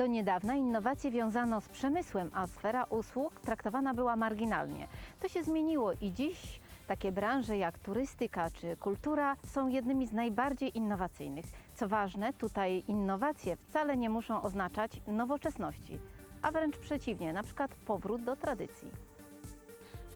Do niedawna innowacje wiązano z przemysłem, a sfera usług traktowana była marginalnie. To się zmieniło i dziś takie branże jak turystyka czy kultura są jednymi z najbardziej innowacyjnych. Co ważne, tutaj innowacje wcale nie muszą oznaczać nowoczesności, a wręcz przeciwnie, na przykład powrót do tradycji.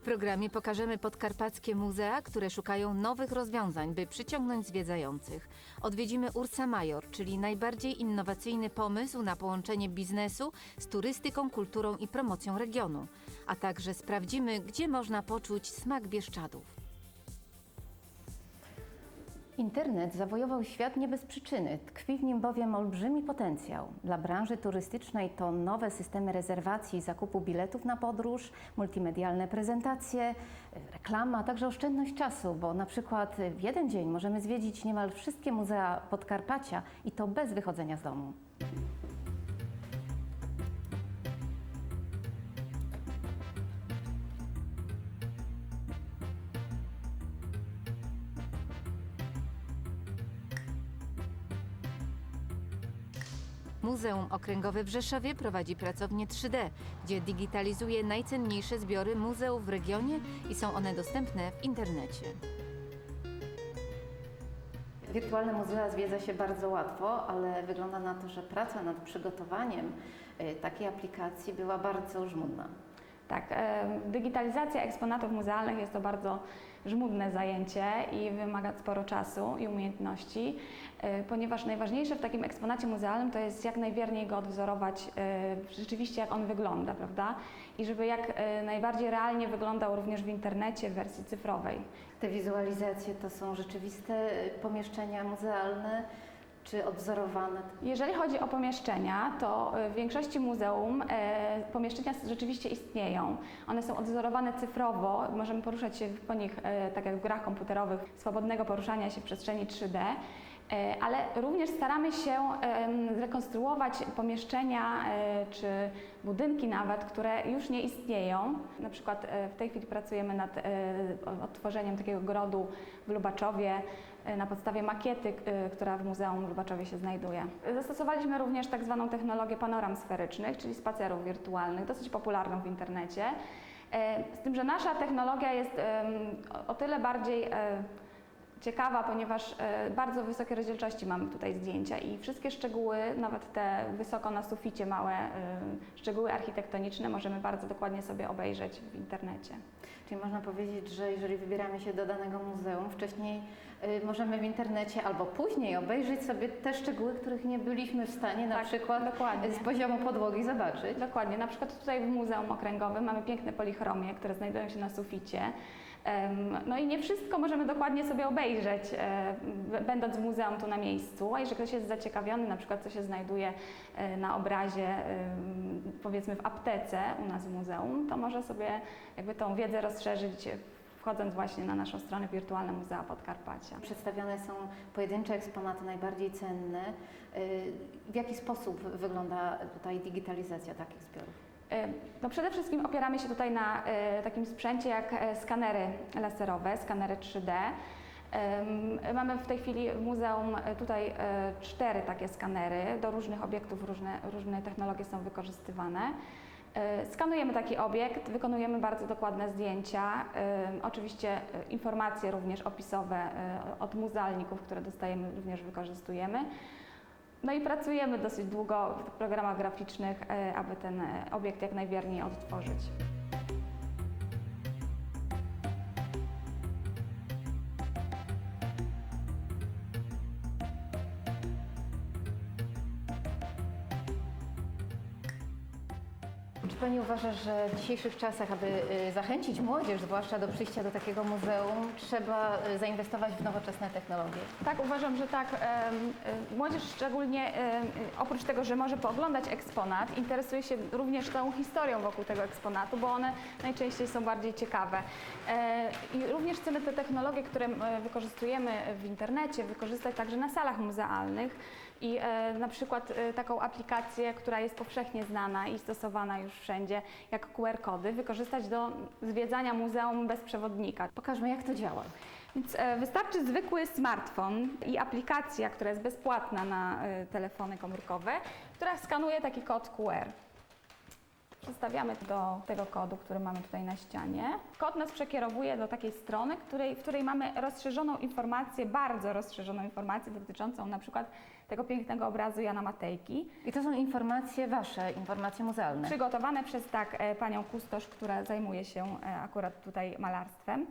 Programie pokażemy podkarpackie muzea, które szukają nowych rozwiązań, by przyciągnąć zwiedzających. Odwiedzimy Ursa Major, czyli najbardziej innowacyjny pomysł na połączenie biznesu z turystyką, kulturą i promocją regionu. A także sprawdzimy, gdzie można poczuć smak Bieszczadów. Internet zawojował świat nie bez przyczyny. Tkwi w nim bowiem olbrzymi potencjał. Dla branży turystycznej to nowe systemy rezerwacji i zakupu biletów na podróż, multimedialne prezentacje, reklama, a także oszczędność czasu, bo na przykład w jeden dzień możemy zwiedzić niemal wszystkie muzea Podkarpacia i to bez wychodzenia z domu. Muzeum Okręgowe w Rzeszowie prowadzi pracownię 3D, gdzie digitalizuje najcenniejsze zbiory muzeów w regionie i są one dostępne w internecie. Wirtualne muzea zwiedza się bardzo łatwo, ale wygląda na to, że praca nad przygotowaniem y, takiej aplikacji była bardzo żmudna. Tak, e, digitalizacja eksponatów muzealnych jest to bardzo żmudne zajęcie i wymaga sporo czasu i umiejętności, e, ponieważ najważniejsze w takim eksponacie muzealnym to jest jak najwierniej go odwzorować e, rzeczywiście jak on wygląda, prawda? I żeby jak e, najbardziej realnie wyglądał również w internecie w wersji cyfrowej. Te wizualizacje to są rzeczywiste y, pomieszczenia muzealne czy odwzorowane? Jeżeli chodzi o pomieszczenia, to e, w większości muzeum e, pomieszczenia rzeczywiście istnieją. One są odwzorowane cyfrowo, możemy poruszać się po nich, e, tak jak w grach komputerowych, swobodnego poruszania się w przestrzeni 3D. E, Ale również staramy się zrekonstruować pomieszczenia e, czy budynki nawet, które już nie istnieją. Na przykład e, w tej chwili pracujemy nad odtworzeniem takiego grodu w Lubaczowie na podstawie makiety, która w Muzeum w Lubaczowie się znajduje. Zastosowaliśmy również tak zwaną technologię panoram sferycznych, czyli spacerów wirtualnych, dosyć popularną w internecie. Z tym, że nasza technologia jest o- tyle bardziej ciekawa, ponieważ e, bardzo wysokie rozdzielczości mamy tutaj zdjęcia i wszystkie szczegóły, nawet te wysoko na suficie małe e, szczegóły architektoniczne możemy bardzo dokładnie sobie obejrzeć w internecie. Czyli można powiedzieć, że jeżeli wybieramy się do danego muzeum, wcześniej y, możemy w internecie albo później obejrzeć sobie te szczegóły, których nie byliśmy w stanie na Tak, przykład dokładnie. z poziomu podłogi zobaczyć. Dokładnie, na przykład tutaj w Muzeum Okręgowym mamy piękne polichromie, które znajdują się na suficie. No i nie wszystko możemy dokładnie sobie obejrzeć, e, będąc w muzeum tu na miejscu, a jeżeli ktoś jest zaciekawiony, na przykład co się znajduje e, na obrazie, powiedzmy w aptece u nas w muzeum, to może sobie jakby tą wiedzę rozszerzyć, e, wchodząc właśnie na naszą stronę Wirtualne Muzea Podkarpacia. Przedstawiane są pojedyncze eksponaty najbardziej cenne. Y, W jaki sposób wygląda tutaj digitalizacja takich zbiorów? E, No przede wszystkim opieramy się tutaj na e, takim sprzęcie jak e, skanery laserowe, skanery 3D. Em, Mamy w tej chwili w muzeum tutaj cztery takie skanery. Do różnych obiektów różne, różne technologie są wykorzystywane. Skanujemy taki obiekt, wykonujemy bardzo dokładne zdjęcia, oczywiście informacje również opisowe od muzealników, które dostajemy, również wykorzystujemy. No i pracujemy dosyć długo w programach graficznych, e, aby ten e, obiekt jak najwierniej odtworzyć. Czy Pani uważa, że w dzisiejszych czasach, aby y, zachęcić młodzież, zwłaszcza do przyjścia do takiego muzeum, trzeba y, zainwestować w nowoczesne technologie? Tak, uważam, że tak. y, Młodzież szczególnie oprócz tego, że może pooglądać eksponat, interesuje się również tą historią wokół tego eksponatu, bo one najczęściej są bardziej ciekawe. E, I również chcemy te technologie, które wykorzystujemy w internecie, wykorzystać także na salach muzealnych i e, na przykład e, taką aplikację, która jest powszechnie znana i stosowana już wszędzie, jak QR-kody, wykorzystać do zwiedzania muzeum bez przewodnika. Pokażmy, jak to działa. Więc e, wystarczy zwykły smartfon i aplikacja, która jest bezpłatna na telefony komórkowe, która skanuje taki kod QR. Przestawiamy do tego kodu, który mamy tutaj na ścianie. Kod nas przekierowuje do takiej strony, której, w której mamy rozszerzoną informację, bardzo rozszerzoną informację dotyczącą na przykład tego pięknego obrazu Jana Matejki, I to są informacje wasze, informacje muzealne. przygotowane przez tak e, panią kustosz, która zajmuje się e, akurat tutaj malarstwem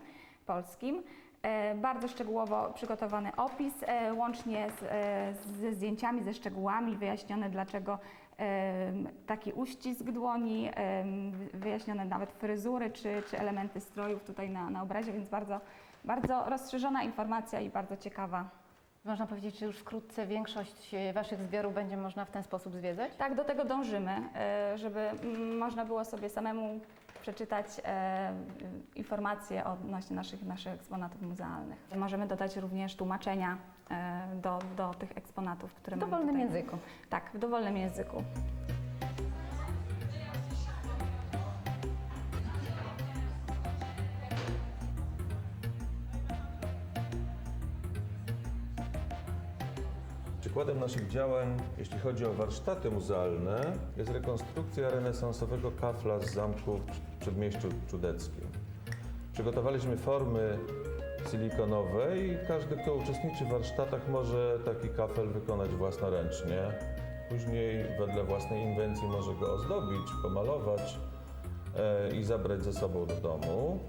polskim. E, Bardzo szczegółowo przygotowany opis, łącznie z, ze zdjęciami, ze szczegółami, wyjaśnione dlaczego taki uścisk dłoni, wyjaśnione nawet fryzury czy, czy elementy strojów tutaj na, na obrazie, więc bardzo, bardzo rozszerzona informacja i bardzo ciekawa. Można powiedzieć, że już wkrótce większość e, waszych zbiorów będzie można w ten sposób zwiedzać? Tak, do tego dążymy, e, żeby można było sobie samemu przeczytać e, informacje odnośnie naszych, naszych eksponatów muzealnych. Możemy dodać również tłumaczenia do, do tych eksponatów, które W mamy dowolnym tutaj. języku. Tak, w dowolnym języku. Przykładem naszych działań, jeśli chodzi o warsztaty muzealne, jest rekonstrukcja renesansowego kafla z zamku w Przedmieściu Czudeckim. Przygotowaliśmy formy silikonowe i każdy, kto uczestniczy w warsztatach, może taki kafel wykonać własnoręcznie. Później wedle własnej inwencji może go ozdobić, pomalować e, i zabrać ze sobą do domu.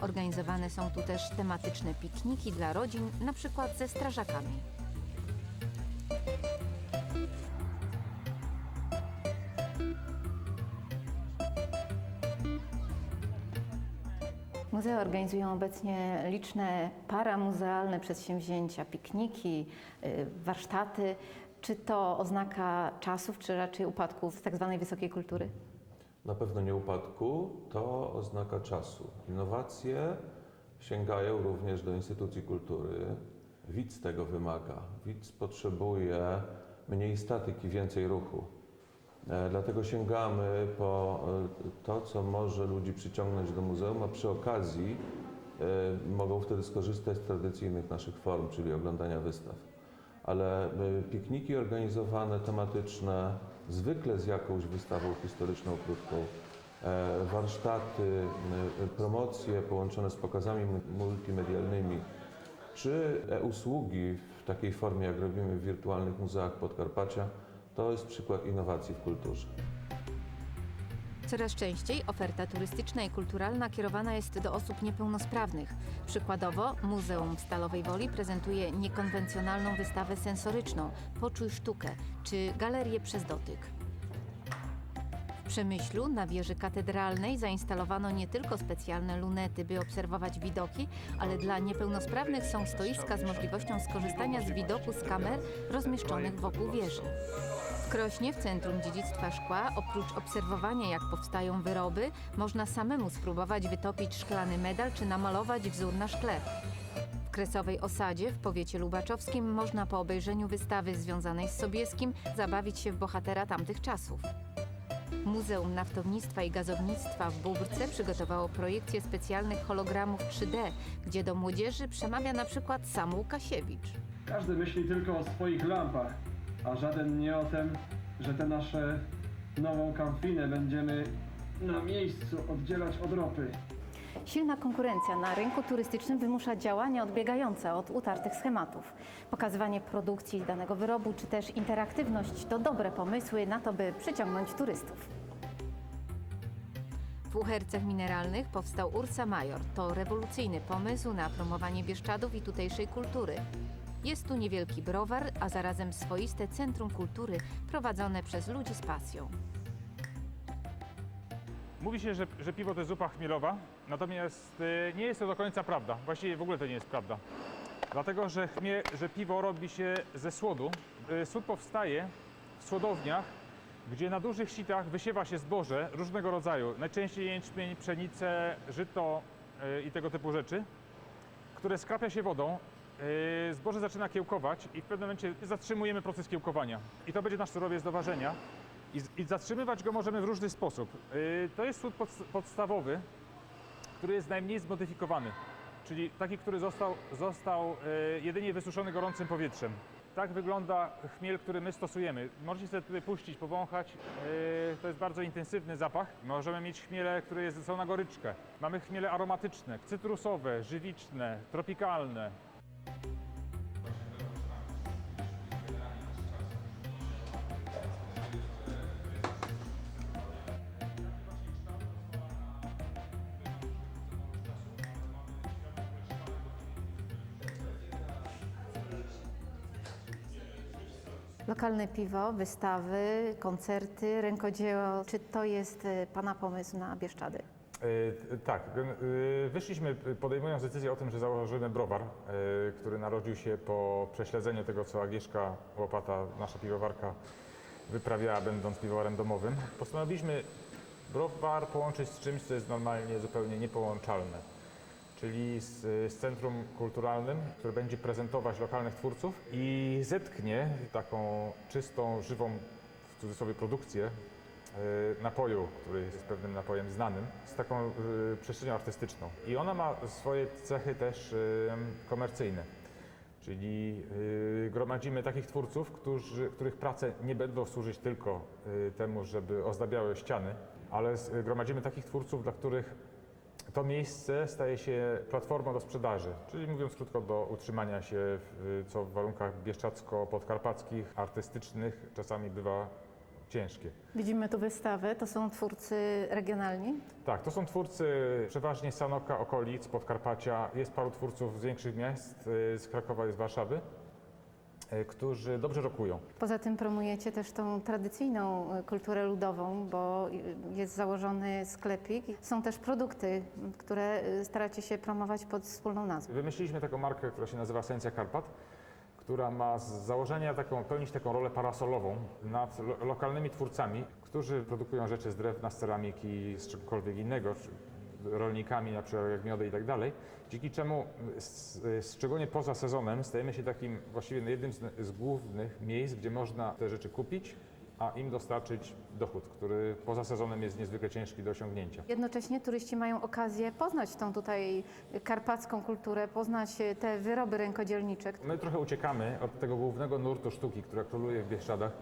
Organizowane są tu też tematyczne pikniki dla rodzin, na przykład ze strażakami. Muzea organizują obecnie liczne paramuzealne przedsięwzięcia, pikniki, y, warsztaty. Czy to oznaka czasów, czy raczej upadków tak zwanej wysokiej kultury? Na pewno nie upadku, to oznaka czasu. Innowacje sięgają również do instytucji kultury. Widz tego wymaga. Widz potrzebuje mniej statyki, więcej ruchu. E, Dlatego sięgamy po e, to, co może ludzi przyciągnąć do muzeum, a przy okazji e, mogą wtedy skorzystać z tradycyjnych naszych form, czyli oglądania wystaw. Ale pikniki organizowane, tematyczne, zwykle z jakąś wystawą historyczną krótką, warsztaty, promocje połączone z pokazami multimedialnymi, czy e-usługi w takiej formie, jak robimy w wirtualnych muzeach Podkarpacia, to jest przykład innowacji w kulturze. Coraz częściej oferta turystyczna i kulturalna kierowana jest do osób niepełnosprawnych. Przykładowo Muzeum Stalowej Woli prezentuje niekonwencjonalną wystawę sensoryczną Poczuj sztukę czy galerię przez dotyk. Przemyślu na wieży katedralnej zainstalowano nie tylko specjalne lunety, by obserwować widoki, ale dla niepełnosprawnych są stoiska z możliwością skorzystania z widoku z kamer rozmieszczonych wokół wieży. W Krośnie, w Centrum Dziedzictwa Szkła, oprócz obserwowania jak powstają wyroby, można samemu spróbować wytopić szklany medal czy namalować wzór na szkle. W Kresowej Osadzie w powiecie lubaczowskim można po obejrzeniu wystawy związanej z Sobieskim zabawić się w bohatera tamtych czasów. Muzeum Naftownictwa i Gazownictwa w Bóbrce przygotowało projekcję specjalnych hologramów 3D, gdzie do młodzieży przemawia na przykład sam Łukasiewicz. Każdy myśli tylko o swoich lampach, a żaden nie o tym, że tę nasze nową kamfinę będziemy na miejscu oddzielać od ropy. Silna konkurencja na rynku turystycznym wymusza działania odbiegające od utartych schematów. Pokazywanie produkcji danego wyrobu czy też interaktywność to dobre pomysły na to, by przyciągnąć turystów. W Uhercach Mineralnych powstał Ursa Major. To rewolucyjny pomysł na promowanie Bieszczadów i tutejszej kultury. Jest tu niewielki browar, a zarazem swoiste centrum kultury prowadzone przez ludzi z pasją. Mówi się, że, że piwo to jest zupa chmielowa, natomiast y, nie jest to do końca prawda. Właściwie w ogóle to nie jest prawda. Dlatego, że, chmie, że piwo robi się ze słodu. Y, Słód powstaje w słodowniach, gdzie na dużych sitach wysiewa się zboże różnego rodzaju. Najczęściej jęczmień, pszenicę, żyto y, i tego typu rzeczy, które skrapia się wodą. Zboże zaczyna kiełkować i w pewnym momencie zatrzymujemy proces kiełkowania. I to będzie nasz surowiec do ważenia. I, I zatrzymywać go możemy w różny sposób. Yy, to jest podst- podstawowy, który jest najmniej zmodyfikowany. czyli taki, który został, został e, jedynie wysuszony gorącym powietrzem. Tak wygląda chmiel, który my stosujemy. Możecie sobie tutaj puścić, powąchać. e, To jest bardzo intensywny zapach. Możemy mieć chmiele, które są na goryczkę. Mamy chmiele aromatyczne, cytrusowe, żywiczne, tropikalne. Lokalne piwo, wystawy, koncerty, rękodzieło. Czy to jest e, Pana pomysł na Bieszczady? E, Tak, e, wyszliśmy podejmując decyzję o tym, że założymy browar, który narodził się po prześledzeniu tego, co Agnieszka Łopata, nasza piwowarka, wyprawiała będąc piwowarem domowym. Postanowiliśmy browar połączyć z czymś, co jest normalnie zupełnie niepołączalne. Czyli z, z centrum kulturalnym, które będzie prezentować lokalnych twórców i zetknie taką czystą, żywą w cudzysłowie produkcję e, napoju, który jest pewnym napojem znanym, z taką e, przestrzenią artystyczną. I ona ma swoje cechy też e, komercyjne. Czyli gromadzimy takich twórców, którzy, których prace nie będą służyć tylko temu, żeby ozdabiały ściany, ale gromadzimy takich twórców, dla których to miejsce staje się platformą do sprzedaży, czyli mówiąc krótko, do utrzymania się, w, co w warunkach bieszczacko-podkarpackich, artystycznych czasami bywa ciężkie. Widzimy tu wystawę, to są twórcy regionalni. Tak, to są twórcy przeważnie Sanoka, okolic, Podkarpacia. Jest paru twórców z większych miast, y, z Krakowa i z Warszawy, którzy dobrze rokują. Poza tym promujecie też tą tradycyjną e, kulturę ludową, bo e, jest założony sklepik. Są też produkty, które e, staracie się promować pod wspólną nazwą. Wymyśliliśmy taką markę, która się nazywa Sencja Karpat, która ma z założenia taką, pełnić taką rolę parasolową nad lo lokalnymi twórcami, którzy produkują rzeczy z drewna, z ceramiki, z czegokolwiek innego, rolnikami, na przykład jak miody i tak dalej, dzięki czemu szczególnie poza sezonem stajemy się takim właściwie jednym z, głównych miejsc, gdzie można te rzeczy kupić, a im dostarczyć dochód, który poza sezonem jest niezwykle ciężki do osiągnięcia. Jednocześnie turyści mają okazję poznać tą tutaj karpacką kulturę, poznać te wyroby rękodzielnicze. My trochę uciekamy od tego głównego nurtu sztuki, która króluje w Bieszczadach,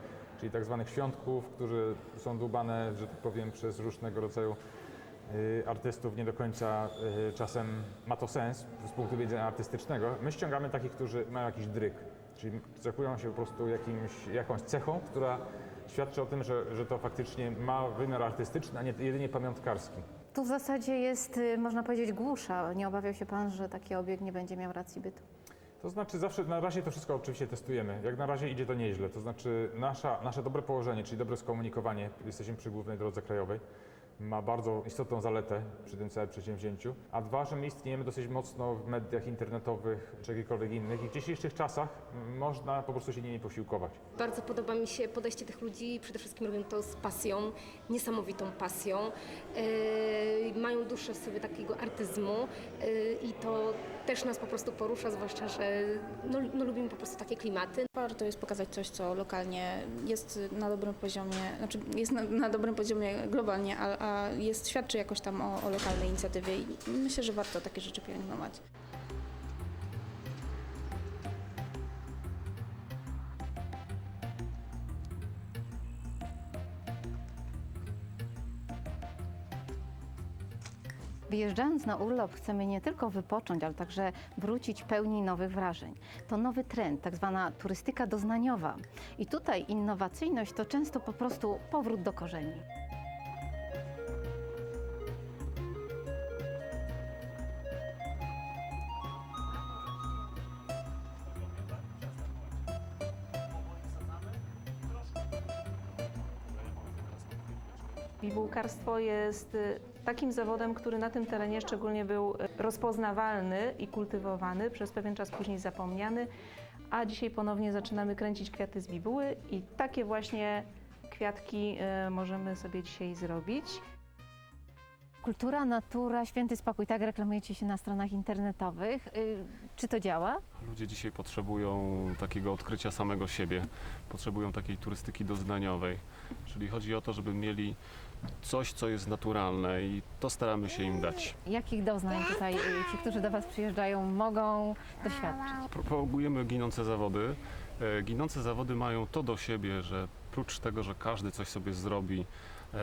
czyli tak zwanych świątków, którzy są dłubane, że tak powiem, przez różnego rodzaju artystów. Nie do końca y, czasem ma to sens z punktu widzenia artystycznego. My ściągamy takich, którzy mają jakiś dryk, czyli cechują się po prostu jakimś, jakąś cechą, która świadczy o tym, że, że to faktycznie ma wymiar artystyczny, a nie jedynie pamiątkarski. Tu w zasadzie jest, e, można powiedzieć, głusza. Nie obawiał się Pan, że taki obiekt nie będzie miał racji bytu? To znaczy zawsze, na razie to wszystko oczywiście testujemy. Jak na razie idzie to nieźle. To znaczy nasza, nasze dobre położenie, czyli dobre skomunikowanie, jesteśmy przy głównej drodze krajowej, ma bardzo istotną zaletę przy tym całym przedsięwzięciu. A dwa, że my istniejemy dosyć mocno w mediach internetowych czy jakichkolwiek innych i w dzisiejszych czasach można po prostu się nimi posiłkować. Bardzo podoba mi się podejście tych ludzi. Przede wszystkim robią to z pasją, niesamowitą pasją. Yy, mają duszę w sobie takiego artyzmu yy, i to też nas po prostu porusza, zwłaszcza, że no, no lubimy po prostu takie klimaty. Warto jest pokazać coś, co lokalnie jest na dobrym poziomie, znaczy jest na, na dobrym poziomie globalnie, a, jest, świadczy jakoś tam o, o lokalnej inicjatywie i myślę, że warto takie rzeczy pielęgnować. Wyjeżdżając na urlop chcemy nie tylko wypocząć, ale także wrócić pełni nowych wrażeń. To nowy trend, tak zwana turystyka doznaniowa. I tutaj innowacyjność to często po prostu powrót do korzeni. Jest y, takim zawodem, który na tym terenie szczególnie był y, rozpoznawalny i kultywowany, przez pewien czas później zapomniany, a dzisiaj ponownie zaczynamy kręcić kwiaty z bibuły i takie właśnie kwiatki y, możemy sobie dzisiaj zrobić. Kultura, natura, święty spokój, tak reklamujecie się na stronach internetowych. Czy to działa? Ludzie dzisiaj potrzebują takiego odkrycia samego siebie, potrzebują takiej turystyki doznaniowej. Czyli chodzi o to, żeby mieli coś, co jest naturalne i to staramy się im dać. Jakich doznań tutaj y, ci, którzy do Was przyjeżdżają, mogą doświadczyć? Propagujemy ginące zawody. E, Ginące zawody mają to do siebie, że prócz tego, że każdy coś sobie zrobi, e,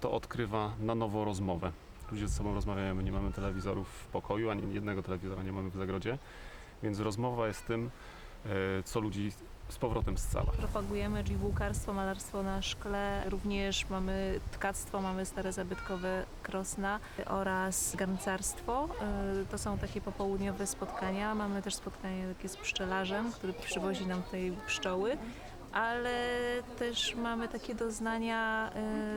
to odkrywa na nowo rozmowę. Ludzie ze sobą rozmawiają, my nie mamy telewizorów w pokoju, ani jednego telewizora nie mamy w zagrodzie, więc rozmowa jest tym, e, co ludzi z powrotem scala. Propagujemy dżibułkarstwo, malarstwo na szkle, również mamy tkactwo, mamy stare zabytkowe krosna oraz garncarstwo. Y, To są takie popołudniowe spotkania. Mamy też spotkanie takie z pszczelarzem, który przywozi nam tutaj pszczoły. Ale też mamy takie doznania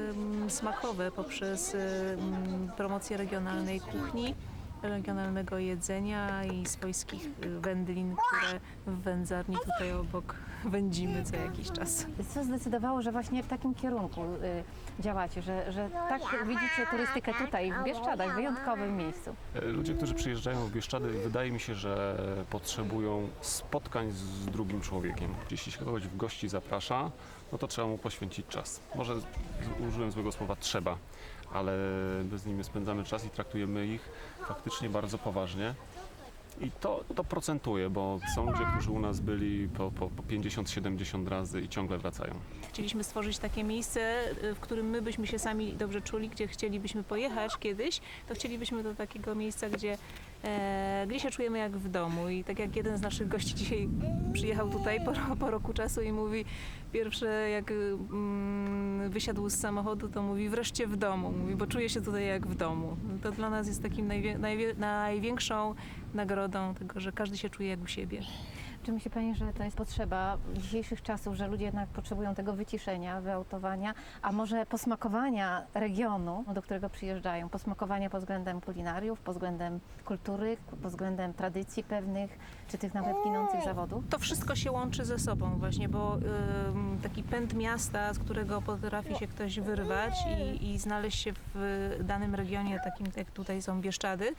ym, smakowe poprzez ym, promocję regionalnej kuchni, regionalnego jedzenia i swojskich y, wędlin, które w wędzarni tutaj obok wędzimy co jakiś czas. Co zdecydowało, że właśnie w takim kierunku y, działacie, że, że tak widzicie turystykę tutaj w Bieszczadach, w wyjątkowym miejscu? E, Ludzie, którzy przyjeżdżają w Bieszczady, wydaje mi się, że potrzebują spotkań z drugim człowiekiem. Jeśli się kogoś w gości zaprasza, no to trzeba mu poświęcić czas. Może użyłem złego słowa trzeba, ale my z nimi spędzamy czas i traktujemy ich faktycznie bardzo poważnie. I to, to procentuje, bo są ludzie, którzy u nas byli po, po, po 50-70 razy i ciągle wracają. Chcieliśmy stworzyć takie miejsce, y, w którym my byśmy się sami dobrze czuli, gdzie chcielibyśmy pojechać kiedyś, to chcielibyśmy do takiego miejsca, gdzie, e, gdzie się czujemy jak w domu. I tak jak jeden z naszych gości dzisiaj przyjechał tutaj po, po roku czasu i mówi, pierwsze jak mm, wysiadł z samochodu, to mówi wreszcie w domu, mówi, bo czuję się tutaj jak w domu. To dla nas jest takim najwie, największą nagrodą tego, że każdy się czuje jak u siebie. Czy myśli Pani, że to jest potrzeba dzisiejszych czasów, że ludzie jednak potrzebują tego wyciszenia, wyautowania, a może posmakowania regionu, do którego przyjeżdżają, posmakowania pod względem kulinariów, pod względem kultury, pod względem tradycji pewnych, czy tych nawet ginących zawodów? To wszystko się łączy ze sobą właśnie, bo ym, taki pęd miasta, z którego potrafi się ktoś wyrwać i, i znaleźć się w danym regionie, takim jak tutaj są Bieszczady,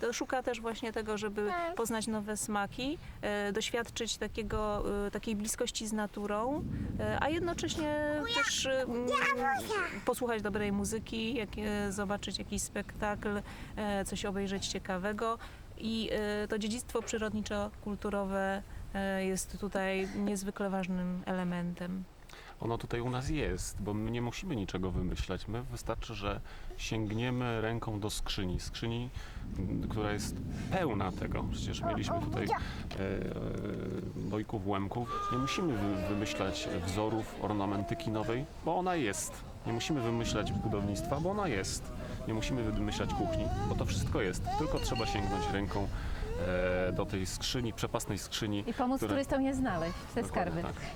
to szuka też właśnie tego, żeby poznać nowe smaki, e, doświadczyć takiego, e, takiej bliskości z naturą, e, a jednocześnie też posłuchać dobrej muzyki, jak, zobaczyć jakiś spektakl, coś obejrzeć ciekawego. I to dziedzictwo przyrodniczo-kulturowe jest tutaj niezwykle ważnym elementem. Ono tutaj u nas jest, bo my nie musimy niczego wymyślać. My wystarczy, że sięgniemy ręką do skrzyni. Skrzyni, która jest pełna tego. Przecież mieliśmy tutaj e, e, łemków. Nie musimy wy, wymyślać wzorów, ornamentyki nowej, bo ona jest. Nie musimy wymyślać budownictwa, bo ona jest. Nie musimy wymyślać kuchni, bo to wszystko jest. Tylko trzeba sięgnąć ręką e, do tej skrzyni, przepasnej skrzyni. I pomóc które- turystom je znaleźć, te Dokładnie skarby. Tak.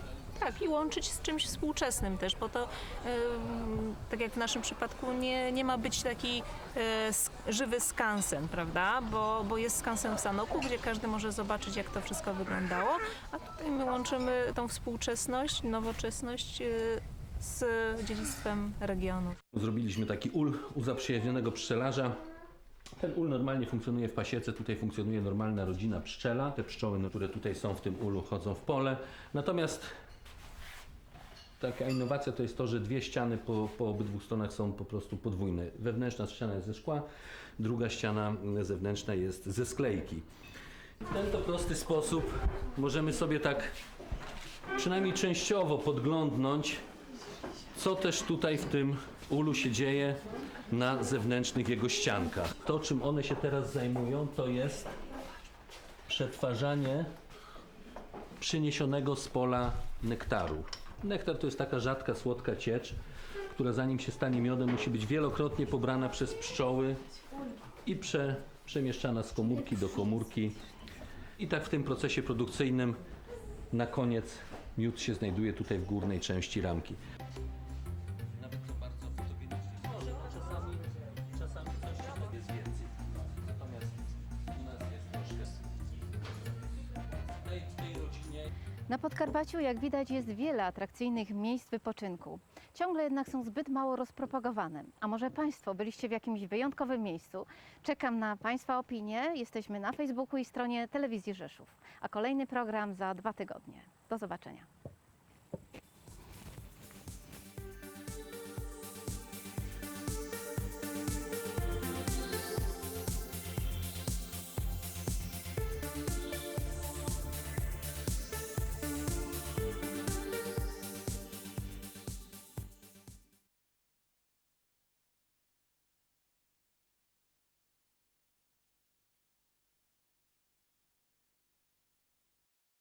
Tak, i łączyć z czymś współczesnym też, bo to em, tak jak w naszym przypadku nie, nie ma być taki e, sk- żywy skansen, prawda? Bo, bo jest skansen w Sanoku, gdzie każdy może zobaczyć, jak to wszystko wyglądało, a tutaj my łączymy tą współczesność, nowoczesność e, z dziedzictwem regionu. Zrobiliśmy taki ul u zaprzyjaźnionego pszczelarza. Ten ul normalnie funkcjonuje w pasiece, tutaj funkcjonuje normalna rodzina pszczela. Te pszczoły, no, które tutaj są w tym ulu, chodzą w pole. Natomiast taka innowacja to jest to, że dwie ściany po, po obydwu stronach są po prostu podwójne. Wewnętrzna ściana jest ze szkła, druga ściana zewnętrzna jest ze sklejki. W ten to prosty sposób możemy sobie tak przynajmniej częściowo podglądnąć co też tutaj w tym ulu się dzieje na zewnętrznych jego ściankach. To, czym one się teraz zajmują, to jest przetwarzanie przyniesionego z pola nektaru. Nektar to jest taka rzadka, słodka ciecz, która zanim się stanie miodem, musi być wielokrotnie pobrana przez pszczoły i prze, przemieszczana z komórki do komórki. I tak w tym procesie produkcyjnym na koniec miód się znajduje tutaj w górnej części ramki. Jak widać, jest wiele atrakcyjnych miejsc wypoczynku. Ciągle jednak są zbyt mało rozpropagowane. A może Państwo byliście w jakimś wyjątkowym miejscu? Czekam na Państwa opinie. Jesteśmy na Facebooku i stronie Telewizji Rzeszów. A kolejny program za dwa tygodnie. Do zobaczenia.